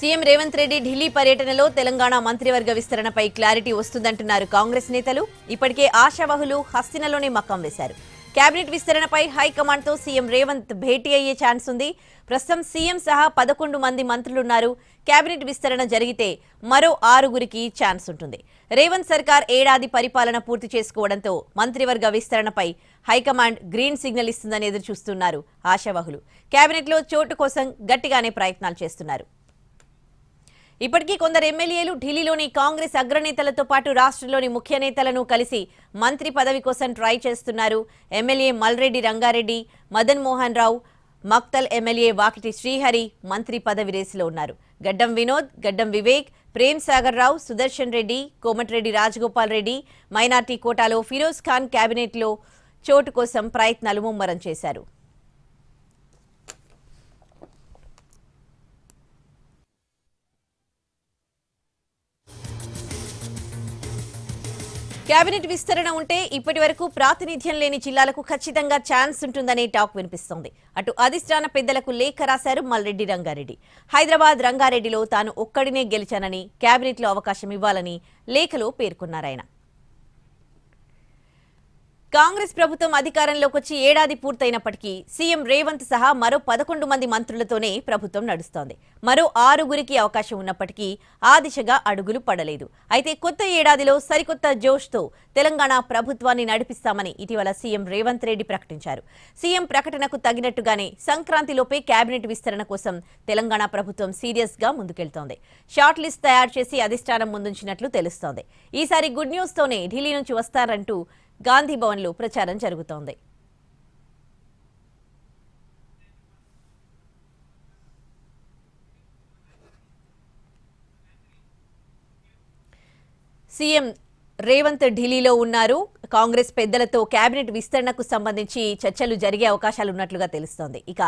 CM Revanth Reddy Delhi పర్యటనలో తెలంగాణ మంత్రివర్గ విస్తరణపై clarity వస్తుందంటున్నారు Congress నేతలు. ఇప్పటికే ఆశావహులు హస్తినలోనే మక్కం వేశారు. కేబినెట్ విస్తరణపై హైకమాండ్తో సీఎం రేవంత్ భేటీ అయ్యే ఛాన్స్ ఉంది. ప్రస్తుతం సీఎం సహా పదకొండు మంది మంత్రులున్నారు. కేబినెట్ విస్తరణ జరిగితే మరో ఆరుగురికి ఛాన్స్ ఉంటుంది. రేవంత్ సర్కార్ ఏడాది పరిపాలన పూర్తి చేసుకోవడంతో మంత్రివర్గ విస్తరణపై హైకమాండ్ గ్రీన్ సిగ్నల్ ఇస్తుందని ఎదురు చూస్తున్నారు ఆశావహులు. కేబినెట్లో చోటు కోసం గట్టిగానే ప్రయత్నాలు చేస్తున్నారు. ఇప్పటికీ కొందరు ఎమ్మెల్యేలు ఢిల్లీలోని కాంగ్రెస్ అగ్రనేతలతో పాటు రాష్ట్రంలోని ముఖ్య నేతలను కలిసి మంత్రి పదవి కోసం ట్రై చేస్తున్నారు. ఎమ్మెల్యే మల్రెడ్డి రంగారెడ్డి మదన్ మోహన్ రావు మక్తల్ ఎమ్మెల్యే వాకిటి శ్రీహరి మంత్రి పదవి రేసులో ఉన్నారు. గడ్డం వినోద్ గడ్డం వివేక్ ప్రేమ్ సాగర్ రావు సుదర్శన్ రెడ్డి కోమటిరెడ్డి రాజగోపాల్ రెడ్డి మైనార్టీ కోటాలో ఫిరోజ్ ఖాన్ కేబినెట్లో చోటు కోసం ప్రయత్నాలు ముమ్మరం చేశారు. కేబినెట్ విస్తరణ ఉంటే ఇప్పటి వరకు ప్రాతినిధ్యం లేని జిల్లాలకు ఖచ్చితంగా ఛాన్స్ ఉంటుందనే టాక్ వినిపిస్తోంది. అటు అధిష్టాన పెద్దలకు లేఖ రాశారు మల్రెడ్డి రంగారెడ్డి. హైదరాబాద్ రంగారెడ్డిలో తాను ఒక్కడినే గెలిచానని కేబినెట్లో అవకాశం ఇవ్వాలని లేఖలో పేర్కొన్నారాయన కాంగ్రెస్ ప్రభుత్వం అధికారంలోకి వచ్చి ఏడాది పూర్తయినప్పటికీ సీఎం రేవంత్ సహా మరో పదకొండు మంది మంత్రులతోనే ప్రభుత్వం నడుస్తోంది. మరో ఆరుగురికి అవకాశం ఉన్నప్పటికీ ఆ దిశగా అడుగులు పడలేదు. అయితే కొత్త ఏడాదిలో సరికొత్త జోష్తో తెలంగాణ ప్రభుత్వాన్ని నడిపిస్తామని ఇటీవల సీఎం రేవంత్ రెడ్డి ప్రకటించారు. సీఎం ప్రకటనకు తగినట్టుగానే సంక్రాంతిలోపే కేబినెట్ విస్తరణ కోసం తెలంగాణ ప్రభుత్వం సీరియస్గా ముందుకెళ్తోంది. షార్ట్ లిస్ట్ తయారు చేసి అధిష్టానం ముందుంచినట్లు తెలుస్తోంది. ఈసారి గుడ్ న్యూస్ తోనే ఢిల్లీ నుంచి వస్తారంటూ గాంధీభవన్లో ప్రచారం జరుగుతోంది. సీఎం రేవంత్ ఢిల్లీలో ఉన్నారు. కాంగ్రెస్ పెద్దలతో కేబినెట్ విస్తరణకు సంబంధించి చర్చలు జరిగే అవకాశాలు ఉన్నట్లుగా తెలుస్తోంది. ఇక